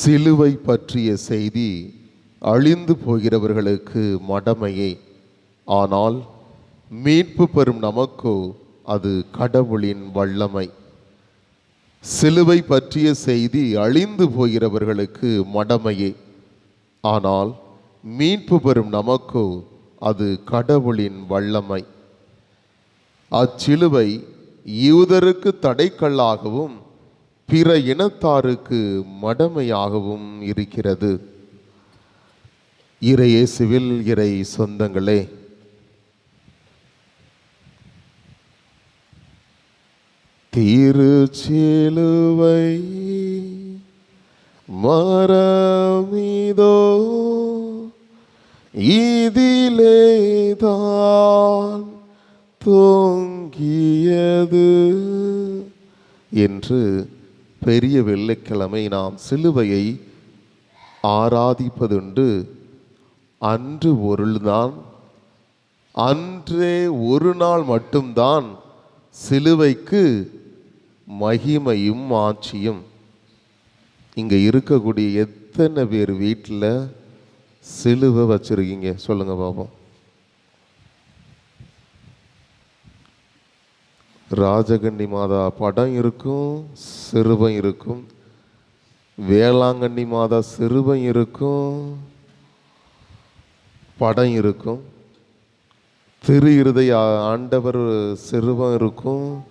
சிலுவை பற்றிய செய்தி அழிந்து போகிறவர்களுக்கு மடமையே. ஆனால் மீட்பு பெறும் நமக்கோ அது கடவுளின் வல்லமை. சிலுவை பற்றிய செய்தி அழிந்து போகிறவர்களுக்கு மடமையே. ஆனால் மீட்பு பெறும் நமக்கோ அது கடவுளின் வல்லமை. அச்சிலுவை யூதருக்கு தடைக்கல்லாகவும் பிற இனத்தாருக்கு மடமையாகவும் இருக்கிறது. இறையேசுவில் இறை சொந்தங்களே. திருச்சிலுவை மரமிதோ இதிலேதான் தொங்கியது என்று பெரிய வெள்ளிக்கிழமை நாம் சிலுவையை ஆராதிப்பதுண்டு. அன்று ஒருள்தான் அன்றே ஒரு நாள் மட்டும்தான் சிலுவைக்கு மகிமையும் ஆட்சியும். இங்கே இருக்கக்கூடிய எத்தனை பேர் வீட்டில் சிலுவை வச்சுருக்கீங்க? சொல்லுங்கள் பாப்போம். ராஜகண்ணி மாதா படம் இருக்கும் சிறுவம் இருக்கும். வேளாங்கண்ணி மாதா சிறுவம் இருக்கும் படம் இருக்கும். திரு இருதய ஆண்டவர் சிறுவம் இருக்கும்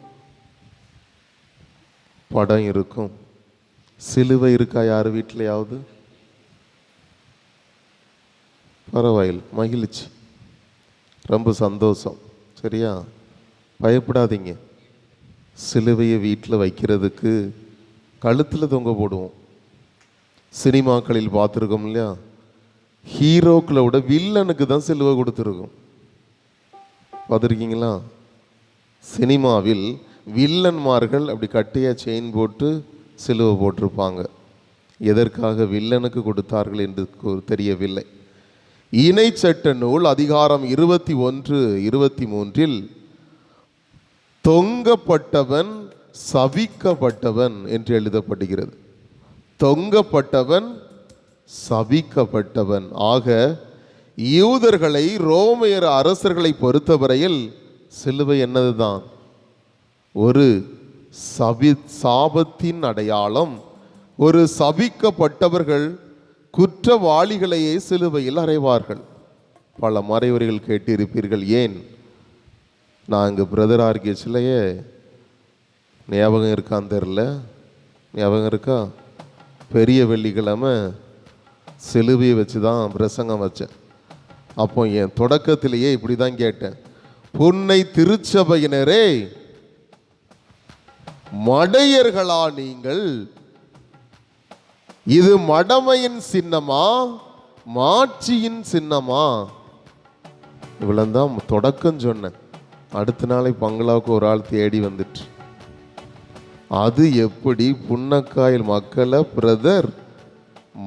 படம் இருக்கும். சிலுவை இருக்கா யார் வீட்டிலையாவது? பரவாயில் மகிழ்ச்சி. ரொம்ப சந்தோஷம் சரியா? பயப்படாதீங்க. சிலுவையை வீட்டில் வைக்கிறதுக்கு கழுத்தில் தொங்க போடுவோம். சினிமாக்களில் பார்த்துருக்கோம் இல்லையா? ஹீரோக்களை விட வில்லனுக்கு தான் சிலுவை கொடுத்துருக்கோம். பார்த்துருக்கீங்களா? சினிமாவில் வில்லன்மார்கள் அப்படி கட்டையாக செயின் போட்டு சிலுவை போட்டிருப்பாங்க. எதற்காக வில்லனுக்கு கொடுத்தார்கள் என்று தெரியவில்லை. இணை சட்ட நூல் அதிகாரம் இருபத்தி ஒன்று இருபத்தி மூன்றில் தொங்கப்பட்டவன் சவிக்கப்பட்டவன் என்று எழுதப்படுகிறது. தொங்கப்பட்டவன் சபிக்கப்பட்டவன் ஆக யூதர்களை ரோமையர் அரசர்களை பொறுத்தவரையில் சிலுவை என்னதுதான்? ஒரு சபி சாபத்தின் அடையாளம். ஒரு சபிக்கப்பட்டவர்கள் குற்றவாளிகளையே சிலுவையில் அறைவார்கள். பல மறைவுரைகள் கேட்டிருப்பீர்கள். ஏன்? நான் இங்கே பிரதர் சிலையே ஞாபகம் இருக்கான்னு தெரில? ஞாபகம் இருக்கா? பெரிய வெள்ளிக்கிழமை சிலுவையை வச்சு தான் பிரசங்கம் வச்சேன். அப்போ என் தொடக்கத்திலேயே இப்படி தான் கேட்டேன். புன்னை திருச்சபையினரே மடையர்களா நீங்கள்? இது மடமையின் சின்னமா மாட்சியின் சின்னமா? இவ்வளவுதான் தொடக்கம் சொன்னேன். அடுத்த நாளை பங்களாவுக்கு ஒரு ஆள் தேடி வந்துட்டு. அது எப்படி புன்னக்காயில் மக்களை பிரதர்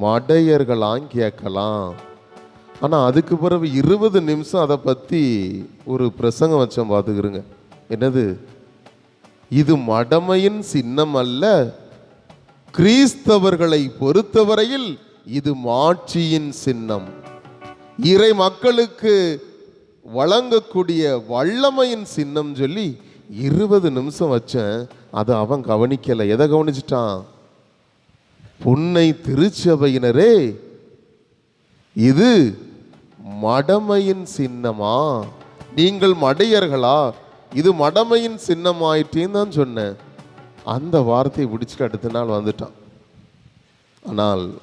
மடையர்களாம் கேட்கலாம். ஆனால் அதுக்கு பிறகு இருபது நிமிஷம் அதை பற்றி ஒரு பிரசங்கம் வச்சோம் பார்த்துக்கிறோங்க. என்னது? இது மடமையின் சின்னம் அல்ல. கிறிஸ்தவர்களை பொறுத்தவரையில் இது மாட்சியின் சின்னம். இறை மக்களுக்கு வழங்கக்கூடிய வல்லமையின் சின்னம் சொல்லி இருபது நிமிஷம் வச்சேன். அதை அவன் கவனிக்கலை. எதை கவனிச்சிட்டான்? புன்னை திருச்சபையினரே இது மடமையின் சின்னமா? நீங்கள் மடையர்களா? இது மடமையின் சின்னமாயிட்டேன்னு தான் சொன்னேன். அந்த வார்த்தையை பிடிச்சிட்டு அடுத்த நாள் வந்துட்டான். ஆனால்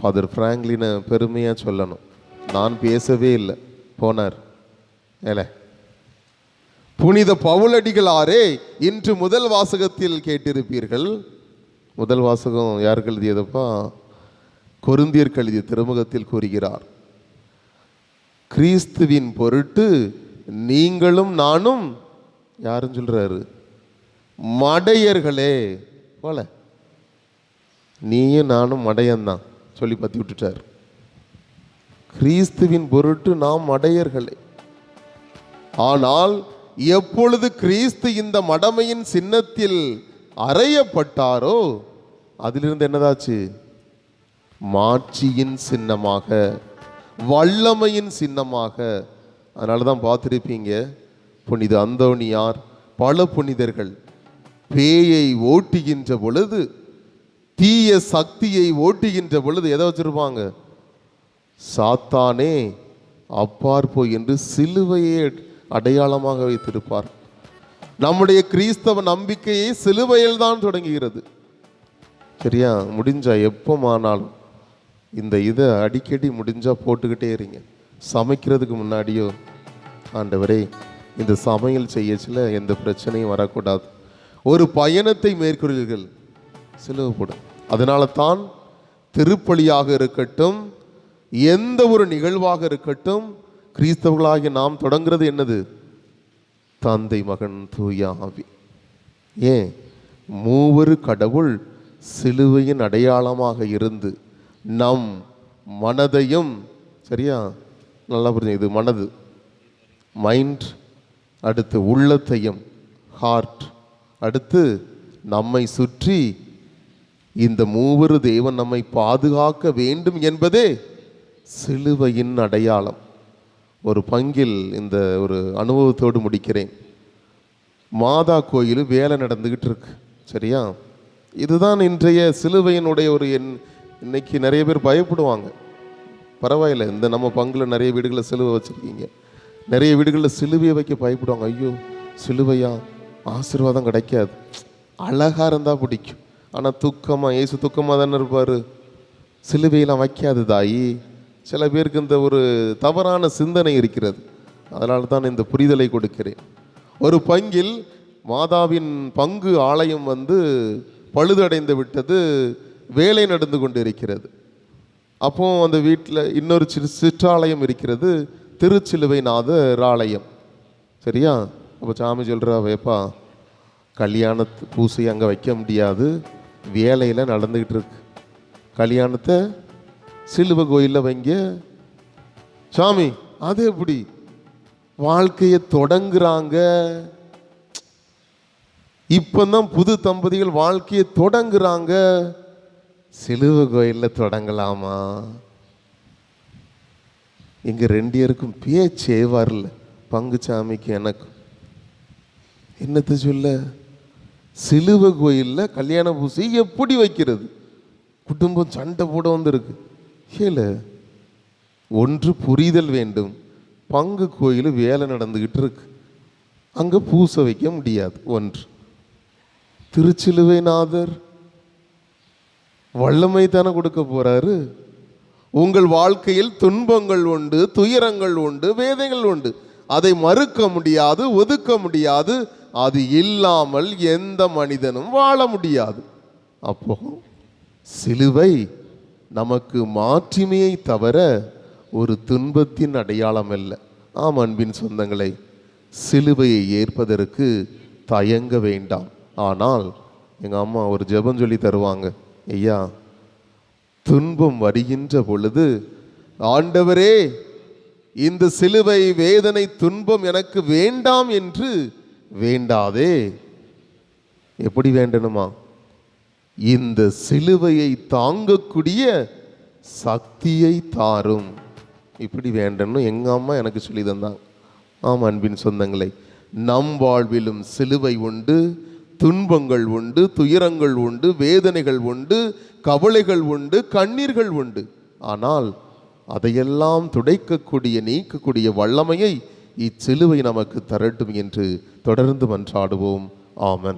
ஃபாதர் ஃப்ராங்க்லினை பெருமையாக சொல்லணும். நான் பேசவே இல்லை. போனார். ஏல. புனித பவுலடிகளாரே இன்று முதல் வாசகத்தில் கேட்டிருப்பீர்கள். முதல் வாசகம் யார் எழுதியதப்பா? கொருந்தியர் கழுதிய திருமுகத்தில் கூறுகிறார். கிறிஸ்துவின் பொருட்டு நீங்களும் நானும் யாரும் சொல்கிறாரு மடையர்களே. போல. நீயும் நானும் மடையன்தான் சொல்லி பற்றி விட்டுட்டார். கிறிஸ்துவின் பொருட்டு நாம் மடையர்களே. ஆனால் எப்பொழுது கிறிஸ்து இந்த மடமையின் சின்னத்தில் அறையப்பட்டாரோ அதிலிருந்து என்னதாச்சு? மாட்சியின் சின்னமாக வல்லமையின் சின்னமாக. அதனால தான் பார்த்துருப்பீங்க புனித அந்தோணியார் பல புனிதர்கள் பேயை ஓட்டுகின்ற பொழுது தீய சக்தியை ஓட்டுகின்ற பொழுது எதை வச்சுருப்பாங்க? சாத்தானே அப்பார் போய் என்று சிலுவையே அடையாளமாக வைத்திருப்பார். நம்முடைய கிறிஸ்தவ நம்பிக்கையை சிலுவையில் தான் தொடங்குகிறது. சரியா? முடிஞ்சா எப்போமானாலும் இந்த இதை அடிக்கடி முடிஞ்சா போட்டுக்கிட்டே இருங்க. சமைக்கிறதுக்கு முன்னாடியோ ஆண்டவரே இந்த சமையல் செய்யச்சில் எந்த பிரச்சனையும் வரக்கூடாது. ஒரு பயணத்தை மேற்கொள்கிறீர்கள் சிலுவைப்படும். அதனால தான் திருப்பலியாக இருக்கட்டும் எந்த ஒரு நிகழ்வாக இருக்கட்டும் கிறிஸ்தவர்களாகிய நாம் தொடங்குறது என்னது? தந்தை மகன் தூயாவி ஏன்? மூவரு கடவுள் சிலுவையின் அடையாளமாக இருந்து நம் மனதையும் சரியா? நல்லா புரிஞ்சு இது மனது. மைண்ட் அடுத்து உள்ளத்தையும் ஹார்ட் அடுத்து நம்மை சுற்றி இந்த மூவரு தேவன் நம்மை பாதுகாக்க வேண்டும் என்பதே சிலுவையின் அடையாளம். ஒரு பங்கில் இந்த ஒரு அனுபவத்தோடு முடிக்கிறேன். மாதா கோயில் வேலை நடந்துக்கிட்டு இருக்கு சரியா? இதுதான் இன்றைய சிலுவையினுடைய ஒரு என் இன்னைக்கு நிறைய பேர் பயப்படுவாங்க. பரவாயில்ல இந்த நம்ம பங்கில் நிறைய வீடுகளில் சிலுவை வச்சுருக்கீங்க. நிறைய வீடுகளில் சிலுவையை வைக்க பயப்படுவாங்க. ஐயோ சிலுவையா? ஆசீர்வாதம் கிடைக்காது. அழகாக இருந்தால் பிடிக்கும். ஆனால் துக்கமாக ஏசு துக்கமாக தானே இருப்பார். சிலுவையெல்லாம் வைக்காது தாயி. சில பேருக்கு இந்த ஒரு தவறான சிந்தனை இருக்கிறது. அதனால தான் இந்த புரிதலை கொடுக்கிறேன். ஒரு பங்கில் மாதாவின் பங்கு ஆலயம் வந்து பழுதடைந்து விட்டது வேலை நடந்து கொண்டு இருக்கிறது அப்போ அந்த வீட்டில் இன்னொரு சிறு சிற்றாலயம் இருக்கிறது திருச்சிலுவை நாதர் ஆலயம். சரியா? அப்போ சாமி சொல்கிறா வேப்பா கல்யாணத்து பூசை அங்கே வைக்க முடியாது. வேலையில் நடந்துக்கிட்டு இருக்கு. கல்யாணத்தை சிலுவை கோயிலில் வைங்க. சாமி அது எப்படி? வாழ்க்கையை தொடங்குறாங்க. இப்போதான் புது தம்பதிகள் வாழ்க்கையை தொடங்குறாங்க. சிலுவை கோயிலில் தொடங்கலாமா? எங்க ரெண்டு பேருக்கும் பேச்சே வரல. பங்குச்சாமிக்கு எனக்கும். என்னத்தை சொல்ல? சிலுவை கோயிலில் கல்யாண பூசை எப்படி வைக்கிறது? குடும்பம் சண்டை போட வந்திருக்கு. இல்லை ஒன்று புரிதல் வேண்டும். பங்கு கோயில் வேலை நடந்துக்கிட்டு இருக்கு அங்கே பூசை வைக்க முடியாது. ஒன்று. திருச்சிலுவைநாதர் வல்லமை தானே கொடுக்க போகிறாரு உங்கள் வாழ்க்கையில் துன்பங்கள் உண்டு துயரங்கள் உண்டு வேதைகள் உண்டு. அதை மறுக்க முடியாது ஒதுக்க முடியாது. அது இல்லாமல் எந்த மனிதனும் வாழ முடியாது. அப்போ சிலுவை நமக்கு மாற்றுமையை தவிர ஒரு துன்பத்தின் அடையாளம் அல்ல. ஆம் அன்பின் சொந்தங்களை சிலுவையை ஏற்பதற்கு தயங்க வேண்டாம். ஆனால் எங்கள் அம்மா ஒரு ஜெபம் சொல்லி தருவாங்க. ஐயா துன்பம் வருகின்ற பொழுது ஆண்டவரே இந்த சிலுவை வேதனை துன்பம் எனக்கு வேண்டாம் என்று வேண்டாதே. எப்படி வேண்டணுமா? இந்த சிலுவையை தாங்கக்கூடிய சக்தியை தாரும். இப்படி வேண்டணும். எங்க அம்மா எனக்கு சொல்லி தந்தாங்க ஆம் அன்பின் சொந்தங்களை நம் வாழ்விலும் சிலுவை உண்டு துன்பங்கள் உண்டு துயரங்கள் உண்டு வேதனைகள் உண்டு கவலைகள் உண்டு கண்ணீர்கள் உண்டு. ஆனால் அதையெல்லாம் துடைக்கக்கூடிய நீக்கக்கூடிய வல்லமையை இச்சிலுவை நமக்கு தரட்டும் என்று தொடர்ந்து மன்றாடுவோம். ஆமன்.